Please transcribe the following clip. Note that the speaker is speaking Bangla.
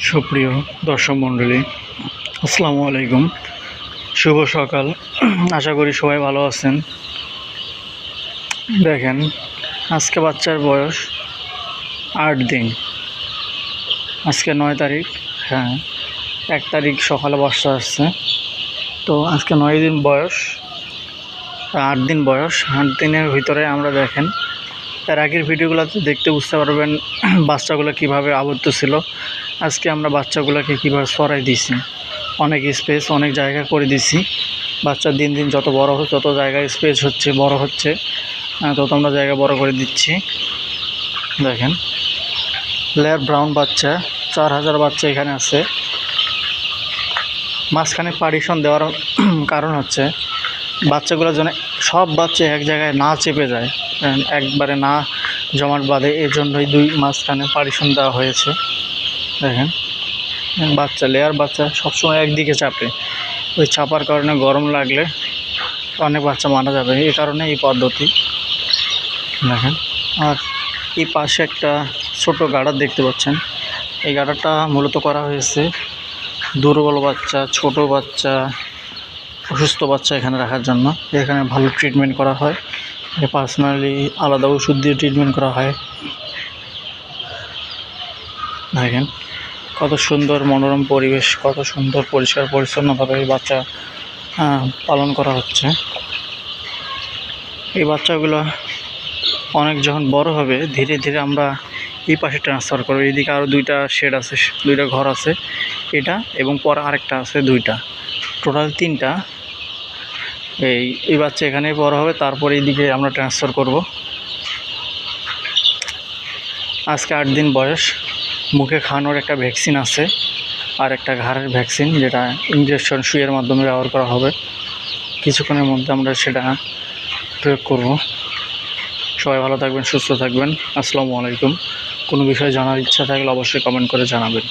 সুপ্রিয় দর্শক মণ্ডলী, আসসালামু আলাইকুম। শুভ সকাল। আশা করি সবাই ভালো আছেন। দেখেন, আজকে বাচ্চার বয়স আট দিন। আজকে নয় তারিখ হ্যাঁ এক তারিখ সকালে বাচ্চা আসছে। তো আজকে নয় দিন বয়স, আট দিন বয়স, আট দিনের ভিতরে আমরা দেখেন এর আগের ভিডিওগুলোতে দেখতে বুঝতে পারবেন বাচ্চাগুলো কীভাবে আবদ্ধ ছিল। আজকে আমরা বাচ্চাগুলোকে কীভাবে সরাই দিছি অনেক স্পেস অনেক জায়গা করে দিছি বাচ্চা দিন দিন যত বড় হচ্ছে, তত জায়গায় স্পেস হচ্ছে, বড় হচ্ছে। তত আমরা জায়গা বড় করে দিচ্ছি। দেখেন লেয়ার ব্রাউন বাচ্চা, চার হাজার বাচ্চা এখানে আছে। মাঝখানে পার্টিশন দেওয়ার কারণ হচ্ছে বাচ্চাগুলো যেন সব বাচ্চা এক জায়গায় না চেপে যায়। একবারে না জমাট বাঁধে জন্যই দুই মাঝখানে পার্টিশন দেওয়া হয়েছে। দেখেন, বাচ্চা লেয়ার বাচ্চা সবসময় একদিকে চাপে। ওই চাপার কারণে গরম লাগলে অনেক বাচ্চা মারা যাবে। এই কারণে এই পদ্ধতি। দেখেন, আর এই পাশে একটা ছোট গাডার দেখতে পাচ্ছেন। এই গাডারটা মূলত করা হয়েছে দুর্বল বাচ্চা, ছোট বাচ্চা অসুস্থ বাচ্চা এখানে রাখার জন্য। এখানে ভালো ট্রিটমেন্ট করা হয়। পার্সোনালি আলাদা ওষুধ দিয়ে ট্রিটমেন্ট করা হয়। দেখেন, কত সুন্দর মনোরম পরিবেশ, কত সুন্দর পরিষ্কার পরিচ্ছন্নভাবে এই বাচ্চা পালন করা হচ্ছে। এই বাচ্চাগুলো অনেক যখন বড় হবে, ধীরে ধীরে আমরা এই পাশে ট্রান্সফার করব। এইদিকে আরও দুইটা শেড আছে, দুইটা ঘর আছে, এটা এবং পরে আরেকটা আছে, দুইটা। টোটাল তিনটা। এই এই বাচ্চা এখানেই বড় হবে, তারপর এইদিকে আমরা ট্রান্সফার করব। আজকে আট দিন বয়স। মুখে খাওয়ানোর একটা ভ্যাকসিন আছে আর একটা ঘাড়ের ভ্যাকসিন যেটা ইঞ্জেকশন সুইয়ের মাধ্যমে ব্যবহার করা হবে। কিছুক্ষণের মধ্যে আমরা সেটা প্রয়োগ করব। সবাই ভালো থাকবেন, সুস্থ থাকবেন। আসসালামু আলাইকুম। কোনো বিষয়ে জানার ইচ্ছা থাকলে অবশ্যই কমেন্ট করে জানাবেন।